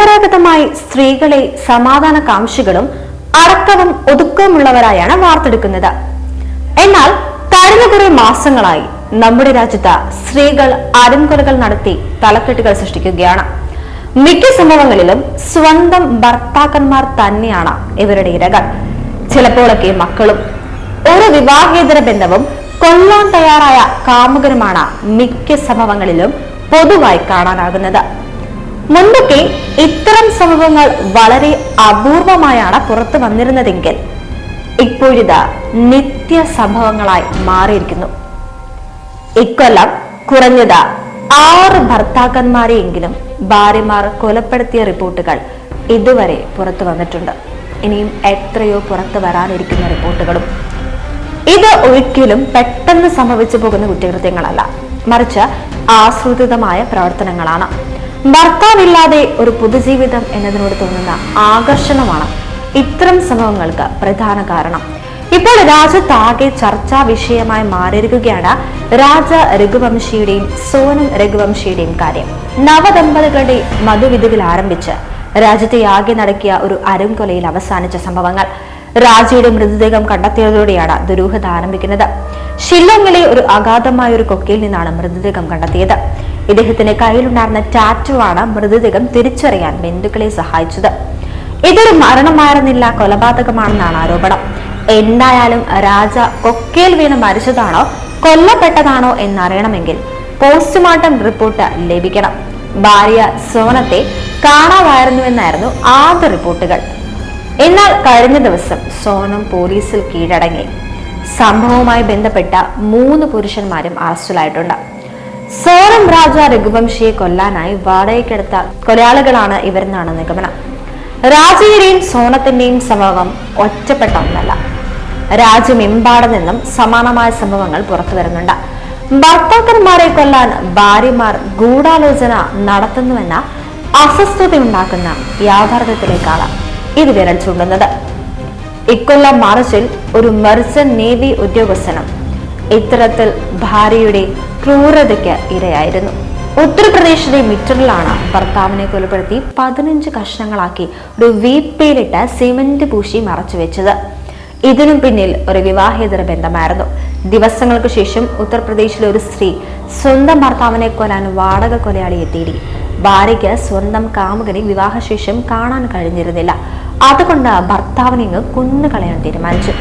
പരമ്പരാഗതമായി സ്ത്രീകളെ സമാധാന കാംക്ഷികളും അടക്കവും ഒതുക്കവുമുള്ളവരായാണ് വാർത്തെടുക്കുന്നത്. എന്നാൽ കഴിഞ്ഞ കുറെ മാസങ്ങളായി നമ്മുടെ രാജ്യത്ത് സ്ത്രീകൾ അരുംകൊലകൾ നടത്തി തലക്കെട്ടുകൾ സൃഷ്ടിക്കുകയാണ്. മിക്ക സംഭവങ്ങളിലും സ്വന്തം ഭർത്താക്കന്മാർ തന്നെയാണ് ഇവരുടെ ഇരകൾ. ചിലപ്പോഴൊക്കെ മക്കളും ഒരു വിവാഹേതര ബന്ധവും കൊല്ലാൻ തയ്യാറായ കാമുകനുമാണ് മിക്ക സംഭവങ്ങളിലും പൊതുവായി കാണാനാകുന്നത്. മുമ്പൊക്കെ ഇത്തരം സംഭവങ്ങൾ വളരെ അപൂർവമായാണ് പുറത്തു വന്നിരുന്നതെങ്കിൽ ഇപ്പോഴിത് നിത്യ സംഭവങ്ങളായി മാറിയിരിക്കുന്നു. ഇക്കൊല്ലം കുറഞ്ഞത് ആറ് ഭർത്താക്കന്മാരെയെങ്കിലും ഭാര്യമാർ കൊലപ്പെടുത്തിയ റിപ്പോർട്ടുകൾ ഇതുവരെ പുറത്തു വന്നിട്ടുണ്ട്. ഇനിയും എത്രയോ പുറത്തു വരാനിരിക്കുന്ന റിപ്പോർട്ടുകളും. ഇത് ഒരിക്കലും പെട്ടെന്ന് സംഭവിച്ചു പോകുന്ന കുറ്റകൃത്യങ്ങളല്ല. മറിച്ച് ആസൂത്രിതമായ പ്രവർത്തനങ്ങളാണ്. ഭർത്താവില്ലാതെ ഒരു പുതുജീവിതം എന്നതിനോട് തോന്നുന്ന ആകർഷണമാണ് ഇത്തരം സംഭവങ്ങൾക്ക് പ്രധാന കാരണം. ഇപ്പോൾ രാജ്യത്താകെ ചർച്ചാ വിഷയമായി മാറിയിരിക്കുകയാണ് രാജ രഘുവംശിയുടെയും സോനം രഘുവംശിയുടെയും കാര്യം. നവദമ്പതികളുടെ മധുവിധുവിൽ ആരംഭിച്ച് രാജ്യത്തെ ആകെ നടക്കിയ ഒരു അരുംകൊലയിൽ അവസാനിച്ച സംഭവങ്ങൾ. രാജയുടെ മൃതദേഹം കണ്ടെത്തിയതോടെയാണ് ദുരൂഹത ആരംഭിക്കുന്നത്. ഷില്ലോങ്ങിലെ ഒരു അഗാധമായ ഒരു കൊക്കയിൽ നിന്നാണ് മൃതദേഹം കണ്ടെത്തിയത്. ഇദ്ദേഹത്തിന്റെ കയ്യിലുണ്ടായിരുന്ന ടാറ്റു ആണ് മൃതദേഹം തിരിച്ചറിയാൻ ബന്ധുക്കളെ സഹായിച്ചത്. ഇതൊരു മരണമായിരുന്നില്ല കൊലപാതകമാണെന്നാണ് ആരോപണം. എന്തായാലും രാജ കൊക്കയിൽ വീണ് മരിച്ചതാണോ കൊല്ലപ്പെട്ടതാണോ എന്നറിയണമെങ്കിൽ പോസ്റ്റ്മോർട്ടം റിപ്പോർട്ട് ലഭിക്കണം. ഭാര്യ സോനത്തെ കാണാമായിരുന്നുവെന്നായിരുന്നു ആദ്യ റിപ്പോർട്ടുകൾ. എന്നാൽ കഴിഞ്ഞ ദിവസം സോനം പോലീസിൽ കീഴടങ്ങി. സംഭവവുമായി ബന്ധപ്പെട്ട മൂന്ന് പുരുഷന്മാരും അറസ്റ്റിലായിട്ടുണ്ട്. സോനം രാജ രഘുവംശിയെ കൊല്ലാനായി വാടകയ്ക്കെടുത്ത കൊലയാളികളാണ് ഇവരെന്നാണ് നിഗമനം. രാജയുടെയും സോനത്തിന്റെയും സംഭവം ഒറ്റപ്പെട്ട ഒന്നല്ല. രാജ്യമെമ്പാടെ നിന്നും സമാനമായ സംഭവങ്ങൾ പുറത്തു വരുന്നുണ്ട്. ഭർത്താക്കന്മാരെ കൊല്ലാൻ ഭാര്യമാർ ഗൂഢാലോചന നടത്തുന്നുവെന്ന അസ്വസ്ഥതയുണ്ടാക്കുന്ന യാഥാർത്ഥ്യത്തിലേക്കാണ് ഇത് വിരൽ ചൂണ്ടുന്നത്. ഇക്കൊല്ലം മാർച്ചിൽ ഒരു മെർസൻ നേവി ഉദ്യോഗസ്ഥനും ഇത്തരത്തിൽ ഭാര്യയുടെ ക്രൂരതയ്ക്ക് ഇരയായിരുന്നു. ഉത്തർപ്രദേശിലെ മിറ്ററിലാണ് ഭർത്താവിനെ കൊലപ്പെടുത്തി പതിനഞ്ച് കഷ്ണങ്ങളാക്കി ഒരു വീപ്പയിലിട്ട് സിമന്റ് പൂശി മറച്ചു വെച്ചത്. ഇതിനു പിന്നിൽ ഒരു വിവാഹേതര ബന്ധമായിരുന്നു. ദിവസങ്ങൾക്ക് ശേഷം ഉത്തർപ്രദേശിലെ ഒരു സ്ത്രീ സ്വന്തം ഭർത്താവിനെ കൊല്ലാൻ വാടക കൊലയാളിയെ തേടി. ഭാര്യയ്ക്ക് സ്വന്തം കാമുകനെ വിവാഹശേഷം കാണാൻ കഴിഞ്ഞിരുന്നില്ല. അതുകൊണ്ട് ഭർത്താവിനെ ഇങ്ങ് കൊന്നുകളയാൻ തീരുമാനിച്ചു.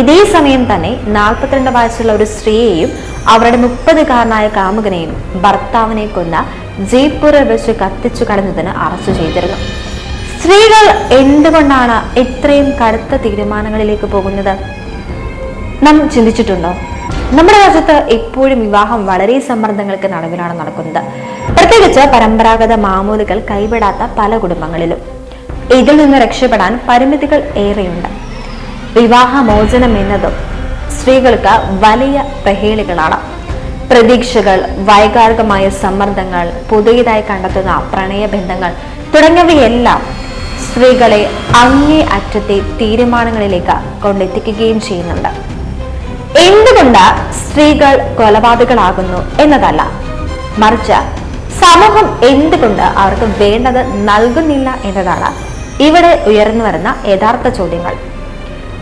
ഇതേ സമയം തന്നെ നാൽപ്പത്തിരണ്ട് വയസ്സുള്ള ഒരു സ്ത്രീയെയും അവരുടെ മുപ്പതുകാരനായ കാമുകനെയും ഭർത്താവിനെ കൊന്ന ജയ്പൂരിൽ വെച്ച് കത്തിച്ചു കടന്നതിന് അറസ്റ്റ് ചെയ്തിരുന്നു. സ്ത്രീകൾ എന്തുകൊണ്ടാണ് ഇത്രയും കടുത്ത തീരുമാനങ്ങളിലേക്ക് പോകുന്നത്? നാം ചിന്തിച്ചിട്ടുണ്ടോ? നമ്മുടെ രാജ്യത്ത് എപ്പോഴും വിവാഹം വളരെ സമ്മർദ്ദങ്ങൾക്ക് നടുവിലാണ് നടക്കുന്നത്. പ്രത്യേകിച്ച് പരമ്പരാഗത മാമൂലുകൾ കൈവിടാത്ത പല കുടുംബങ്ങളിലും. ഇതിൽ നിന്ന് രക്ഷപ്പെടാൻ പരിമിതികൾ ഏറെയുണ്ട്. വിവാഹമോചനം എന്നതും സ്ത്രീകൾക്ക് വലിയ പ്രഹേളികളാണ്. പ്രതീക്ഷകൾ വൈകാരികമായ സമ്മർദ്ദങ്ങൾ പുതിയതായി കണ്ടെത്തുന്ന പ്രണയബന്ധങ്ങൾ തുടങ്ങിയവയെല്ലാം സ്ത്രീകളെ അങ്ങേ അറ്റത്തെ തീരുമാനങ്ങളിലേക്ക് കൊണ്ടെത്തിക്കുകയും ചെയ്യുന്നുണ്ട്. എന്തുകൊണ്ട് സ്ത്രീകൾ കൊലപാതകളാകുന്നു എന്നതല്ല. മറിച്ച് സമൂഹം എന്തുകൊണ്ട് അവർക്ക് വേണ്ടത് നൽകുന്നില്ല എന്നതാണ് ഇവിടെ ഉയർന്നു വരുന്ന യഥാർത്ഥ ചോദ്യങ്ങൾ.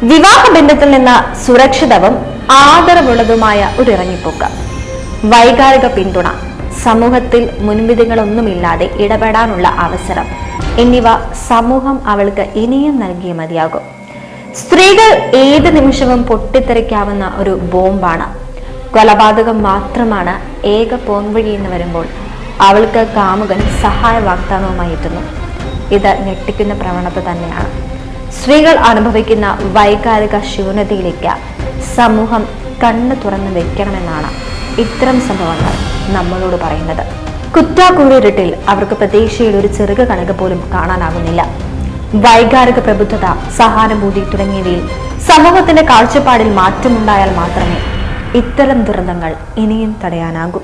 വിവാഹ ബന്ധത്തിൽ നിന്ന് സുരക്ഷിതവും ആദരവുള്ളതുമായ ഒരു ഇറങ്ങിപ്പോക്ക്. വൈകാരിക പിന്തുണ സമൂഹത്തിൽ മുൻവിധികളൊന്നുമില്ലാതെ ഇടപെടാനുള്ള അവസരം എന്നിവ സമൂഹം അവൾക്ക് ഇനിയും നൽകിയ മതിയാകും. സ്ത്രീകൾ ഏത് നിമിഷവും പൊട്ടിത്തെറിക്കാവുന്ന ഒരു ബോംബാണ്. കൊലപാതകം മാത്രമാണ് ഏക പോംവഴി എന്ന് വരുമ്പോൾ അവൾക്ക് കാമുകൻ സഹായ വാഗ്ദാനവുമായി എത്തുന്നു. ഇത് ഞെട്ടിക്കുന്ന പ്രവണത തന്നെയാണ്. സ്ത്രീകൾ അനുഭവിക്കുന്ന വൈകാരിക ശൂന്യതയിലേക്ക് സമൂഹം കണ്ണു തുറന്ന് വെക്കണമെന്നാണ് ഇത്തരം സംഭവങ്ങൾ നമ്മളോട് പറയുന്നത്. കുറ്റാക്കൂരിരുട്ടിൽ അവർക്ക് പ്രതീക്ഷയിൽ ഒരു ചെറുക കണക്ക് പോലും കാണാനാകുന്നില്ല. വൈകാരിക പ്രബുദ്ധത സഹാനുഭൂതി തുടങ്ങിയവയിൽ സമൂഹത്തിന്റെ കാഴ്ചപ്പാടിൽ മാറ്റമുണ്ടായാൽ മാത്രമേ ഇത്തരം ദുരന്തങ്ങൾ ഇനിയും തടയാനാകൂ.